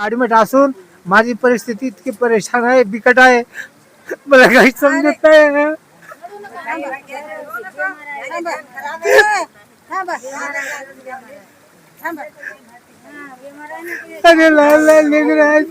Admit असून माझी परिस्थिती इतकी परेशान आहे बिकट आहे मला काही समजत नाही अरे लहान लहान लेकरं आहेत.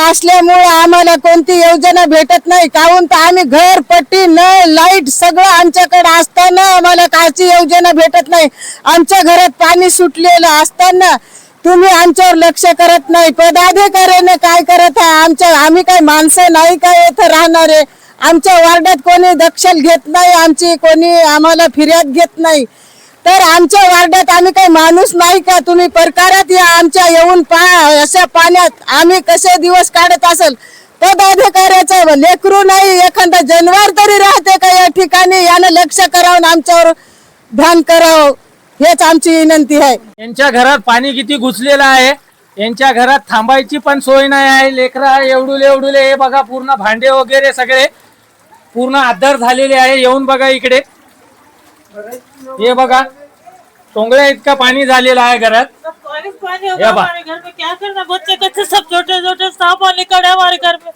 असल्यामुळे आम्हाला कोणती योजना भेटत नाही. काहून तर आम्ही घर पट्टी नळ लाइट सगळं आमच्याकडे असताना आम्हाला कायची योजना भेटत नाही. आमच्या घरात पाणी सुटलेलं असताना तुम्ही आमच्यावर लक्ष करत नाही. पदाधिकाऱ्याने काय करत आहे? आमच्या आम्ही काय माणसं नाही काय इथं राहणारे? आमच्या वार्डात कोणी दक्षल घेत नाही आमची कोणी आम्हाला फिर्याद घेत नाही. तर आमच्या वार्डात आम्ही काही माणूस नाही का? तुम्ही परकारात या आमच्या येऊन पा अशा पाण्यात आम्ही कसे दिवस काढत असेल? पदाधिकाऱ्याचं लेकरू नाही एखादा जनवार तरी राहते का या ठिकाणी? यानं लक्ष करावं आमच्यावर ध्यान करावं. हेच आमची विनंती आहे. यांच्या घरात पाणी किती घुसलेलं आहे? यांच्या घरात थांबायची पण सोय नाही आहे. लेकरा एवढुले एवढुले हे बघा पूर्ण भांडे वगैरे सगळे पूर्ण आधार झालेले आहे. येऊन बघा इकडे. हे बघा. टोंगळ्या इतका पाणी झालेलं आहे घरात. पानी पानी हो या गया बा। हमारे घर में. क्या करना बच्चे कच्चे सब छोटे छोटे सांप हमारे घर में.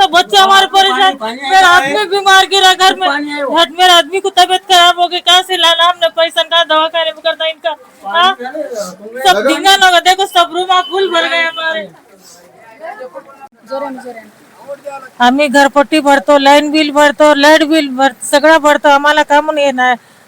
सब बच्चे हमारे परेशान. मेरा आदमी बीमार गिरा घर में. घर मेरे आदमी को तबीयत खराब हो गई. कहाँ से लाना हमने पैसा? कहाँ दवा खाने में करना इनका? हाँ? सब होगा देखो सब रूम आप फुल भर गए हमारे। आम्ही घरपट्टी भरतो लाईन बिल भरतो लाइट बिल भर सगळं भरतो. आम्हाला का म्हणून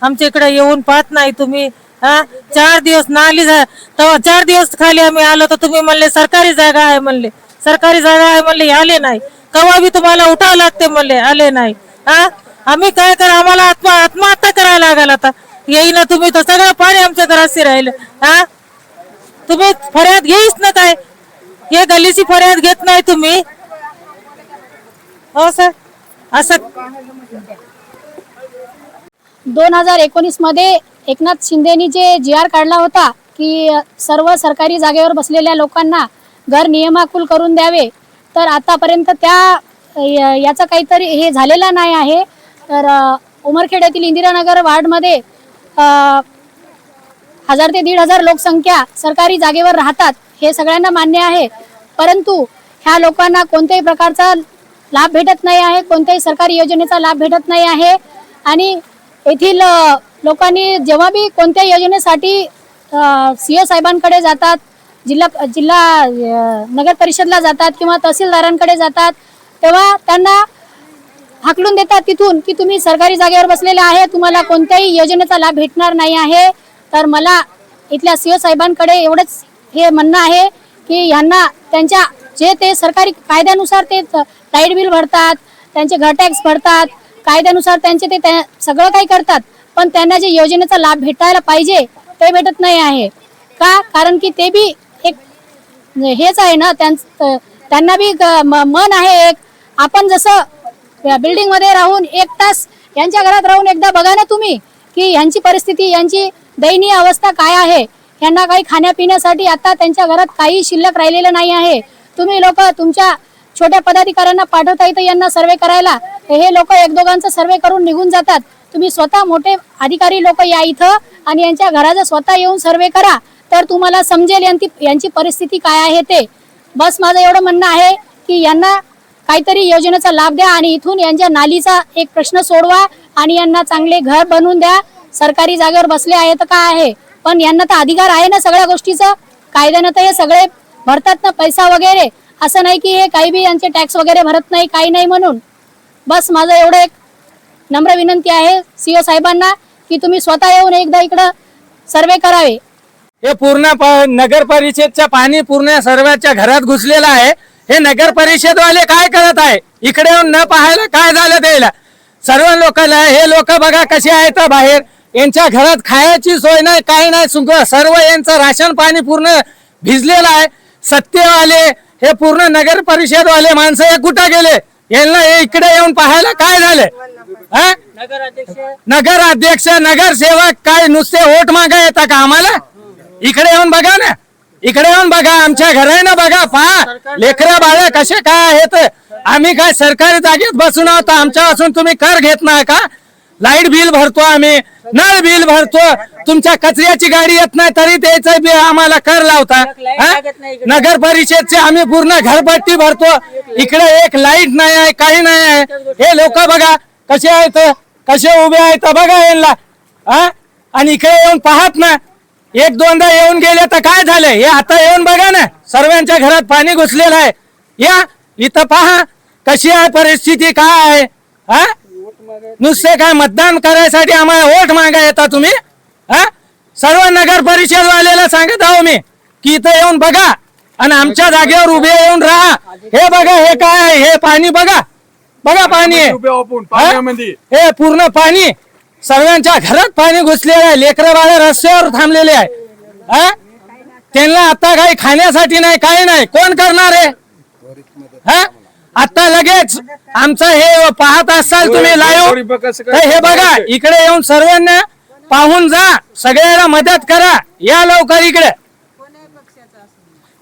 आमच्या इकडे येऊन पाहत नाही तुम्ही. हा? चार दिवस नाली झा- तेव्हा चार दिवस खाली आम्ही आलो तर तुम्ही म्हणले सरकारी जागा आहे म्हणले. सरकारी जागा आहे म्हणले आले नाही. कवा बी तुम्हाला उठावं लागते म्हणले आले नाही. हा? आम्ही काय करा आम्हाला आत्मा आत्महत्या करायला लागेल आता. येईना तुम्ही तर सगळं पाणी आमच्या घराशी राहिलं. हा? तुम्ही फर्याद घेईच ना काय हे गल्लीची फर्याद घेत नाही तुम्ही. हो सर असं दोन हजार एकोणीसमध्ये एकनाथ शिंदेनी जे जी आर काढला होता की सर्व सरकारी जागेवर बसलेल्या लोकांना घर नियमाकुल करून द्यावे तर आतापर्यंत त्या याचं काहीतरी हे झालेलं नाही आहे. तर उमरखेड्यातील उमरखेड येथील इंदिरानगर वार्डमध्ये हजार ते दीड हजार लोकसंख्या सरकारी जागेवर राहतात हे सगळ्यांना मान्य आहे. परंतु ह्या लोकांना कोणत्याही प्रकारचा लाभ भेटत नाही आहे. कोणत्याही सरकारी योजनेचा लाभ भेटत नाही आहे. आणि येथील लोकांनी जेव्हा बी कोणत्या योजनेसाठी सी ए साहेबांकडे जातात जिल्हा जिल्हा नगर परिषदला जातात किंवा तहसीलदारांकडे जातात तेव्हा त्यांना हाकलून देतात तिथून की तुम्ही सरकारी जागेवर बसलेले आहे तुम्हाला कोणत्याही योजनेचा लाभ भेटणार नाही आहे. तर मला इथल्या सी ओ साहेबांकडे एवढंच हे म्हणणं आहे की यांना त्यांच्या जे ते सरकारी कायद्यानुसार ते लाइट बिल भरतात त्यांचे घर टॅक्स भरतात कायद्यानुसार त्यांचे ते त्या- सगळं काही करतात. पण त्यांना जे योजनेचा लाभ भेटायला पाहिजे ते भेटत नाही आहे. का? कारण की ते बी एक म्हणजे हेच आहे ना त्यां- त्यांना बी म- मन आहे एक. आपण जसं बिल्डिंगमध्ये राहून एक तास यांच्या घरात राहून एकदा बघा ना तुम्ही की यांची परिस्थिती यांची दयनीय अवस्था काय आहे? यांना काही खाण्यापिण्यासाठी आता त्यांच्या घरात काही शिल्लक राहिलेलं नाही आहे. तुम्ही लोक तुमच्या छोट्या पदाधिकाऱ्यांना पाठवता येतं यांना सर्वे करायला. हे लोक एक दोघांचा सर्वे करून निघून जातात. तुम्ही स्वतः मोठे अधिकारी लोक या इथं आणि यांच्या घराचा स्वतः येऊन सर्वे करा. तर तुम्हाला समजेल यांची यांची परिस्थिती काय आहे ते. बस माझं एवढं म्हणणं आहे की यांना काहीतरी योजनेचा लाभ द्या आणि इथून यांच्या नालीचा एक प्रश्न सोडवा आणि यांना चांगले घर बनवून द्या. सरकारी जागेवर बसले आहे तर काय आहे? पण यांना तर अधिकार आहे ना सगळ्या गोष्टीचं. कायद्यानं तर हे सगळे भरतात ना पैसा वगैरे. असं नाही की हे काही बी यांचे टॅक्स वगैरे भरत नाही काही नाही म्हणून. बस माझं एवढं एक नम्र विनंती आहे सीओ साहेबांना की तुम्ही स्वतः येऊन एकदा इकडं सर्वे करावे. हे पूर्ण प- नगर परिषदच्या पाणी पूर्ण सर्वांच्या घरात घुसलेलं आहे. हे नगर परिषद वाले काय करत आहे? इकडे येऊन न पाहायला काय झालं त्याला? सर्व लोकांना हे लोक बघा कसे आहेत बाहेर. यांच्या घरात खायची सोय नाही काय नाही. सर्व यांचं राशन पाणी पूर्ण भिजलेलं आहे. सत्तेवाले हे पूर्ण नगर परिषद वाले माणसं हे कुठं गेले? यांना हे इकडे येऊन पाहायला काय झाले? नगर अध्यक्ष नगरसेवक काय नुसते वोट मागा येतात का आम्हाला? इकडे येऊन बघा ना. इकडे येऊन बघा आमच्या घरानं बघा पहा. लेकरा बाळ्या कसे काय आहेत? आम्ही काय सरकारी जागेत बसून आहोत? आमच्या असून तुम्ही कर घेत नाही का? लाइट बिल भरतो आम्ही नळ बिल भरतो. तुमच्या कचऱ्याची गाडी येत नाही तरी त्याचं बी आम्हाला कर लावता? नगर परिषदचे आम्ही पूर्ण घरपट्टी भरतो. इकडे एक लाइट नाही आहे काही नाही आहे. हे लोक बघा कसे आहेत कसे उभे आहेत बघा यांना. हा? आणि इकडे येऊन पाहत ना. एक दोनदा येऊन गेले तर काय झालं हे आता येऊन बघा ना. सर्वांच्या घरात पाणी घुसलेलं आहे. या इथं पहा कशी आहे परिस्थिती काय आहे? हा? नुसते काय मतदान करायसाठी आम्हाला वोट मागा येता तुम्ही? हा? सर्व नगर परिषद वाल्याला सांगत आहो मी की इथं येऊन बघा आणि आमच्या जागेवर उभे येऊन राहा. हे बघा हे काय आहे? हे पाणी बघा. बघा पाणी आहे. हा? हे पूर्ण पाणी. सर्वांच्या घरात पाणी घुसलेलं आहे. लेकरं बाळ रस्त्यावर थांबलेले आहे. हा? त्यांना आता काही खाण्यासाठी नाही काही नाही. कोण करणार आहे? हा? आता लगेच आमचं हे पाहत असाल तुम्ही लाईव्ह तर हे बघा इकडे येऊन सर्वांना पाहून जा. सगळ्याला मदत करा. या लवकर इकडे.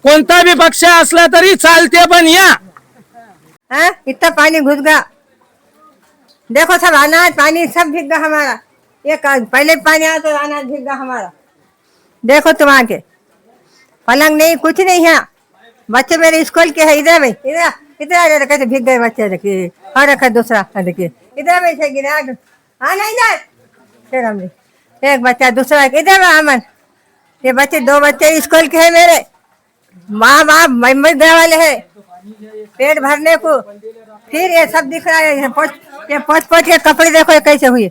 कोणता बी पक्ष असला तरी चालते पण या. हाँ? इतना पानी घुस गया देखो सब अनाज पानी सब भीग गया हमारा. ये का- पहले पानी आया तो अनाज भीग गया हमारा. देखो तुम आके पलंग नहीं कुछ नहीं है. बच्चे मेरे स्कूल के है इधर में इधर. इधर आ रहे कैसे भीग गए बच्चे देखिए और रखा दूसरा हाँ, देखिए इधर से गिरा हाँ नहीं इधर। फिर हमने एक बच्चा दूसरा इधर अमन। ये बच्चे दो बच्चे स्कूल के हैं मेरे। माँ बाप मुंबई गए वाले हैं। पेट भरने को। फिर ये सब दिख रहा है ये पोच पोच के कपड़े देखो ये कैसे हुए।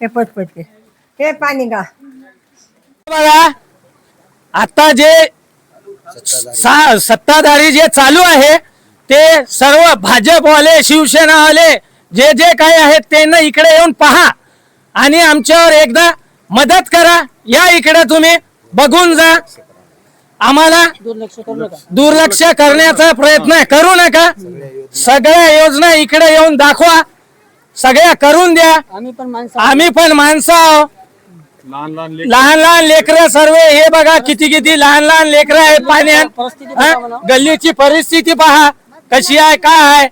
ये पोच पोच के। ये पानी का। आता जे सत्ताधारी जे चालू आहे ते सर्व भाजपवाले शिवसेनावाले जे जे काही आहेत त्यांना इकडे येऊन पहा. आणि आमच्यावर एकदा मदत करा. या इकडे तुम्ही बघून जा. आम्हाला दुर्लक्ष करण्याचा प्रयत्न करू नका. सगळ्या योजना इकडे येऊन दाखवा. सगळ्या करून द्या. आम्ही पण माणसं आहोत. लहान लहान लेकरं. सर्व हे बघा किती किती लहान लहान लेकरं आहेत पाण्यात? गल्लीची परिस्थिती पहा. कशी आहे काय आहे?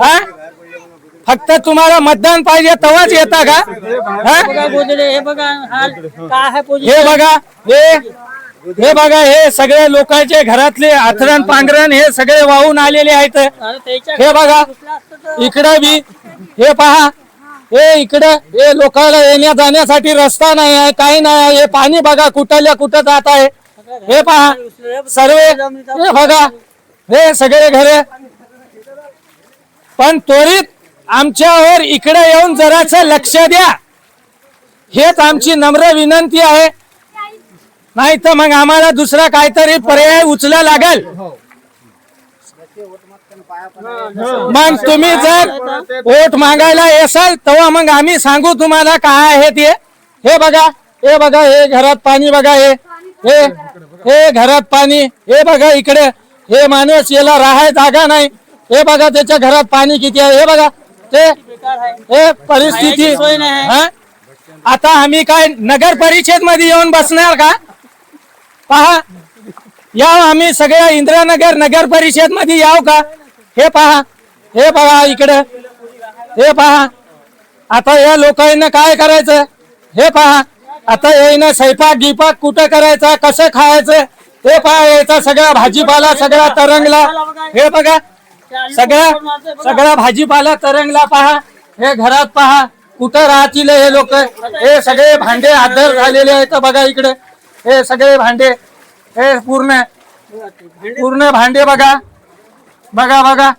हा? फक्त तुम्हाला मतदान पाहिजे तेव्हाच येता का? हा? हे बघा हे हे बघा हे सगळे लोकांचे घरातले आथरण पांघरण हे सगळे वाहून आलेले आहेत. हे बघा इकडं बी हे पहा हे इकडं हे लोकांना येण्या जाण्यासाठी रस्ता नाही आहे काही नाही आहे हे पाणी बघा कुठल्या कुठं जात आहे. हे पहा सर्व हे बघा हे सगळे घरे. पण त्वरित आमच्यावर इकडे येऊन जराच लक्ष द्या. हेच आमची नम्र विनंती आहे. नाही तर मग आम्हाला दुसरा काहीतरी पर्याय उचला लागेल. मग तुम्ही जर वोट मागायला येसाल तेव्हा मग आम्ही सांगू तुम्हाला काय आहे ते. हे बघा हे बघा हे घरात पाणी बघा हे हे घरात पाणी हे बघा इकडे. हे माणूस याला राहाय जागा नाही. हे बघा त्याच्या घरात पाणी किती आहे. हे बघा ते हे परिस्थिती हा? आता आम्ही काय नगर परिषदमध्ये येऊन बसणार का? पहा याव आम्ही सगळ्या इंद्रानगर नगर परिषदमध्ये याव का? हे पहा हे पहा इकडे. हे पहा आता या लोकांना काय करायचं? हे पहा आता यायनं स्वयंपाक गिपाक कुठं करायचा? कसं खायचं? हे पहा याचा सगळा भाजीपाला सगळा तरंगला. हे बघा सगळा सगळा भाजीपाला तरंगला पहा. हे घरात पहा कुठं राहतील हे लोक? हे सगळे भांडे आदर झालेले आहेत बघा इकडे. हे सगळे भांडे हे पूर्ण पूर्ण भांडे बघा. बघा बघा.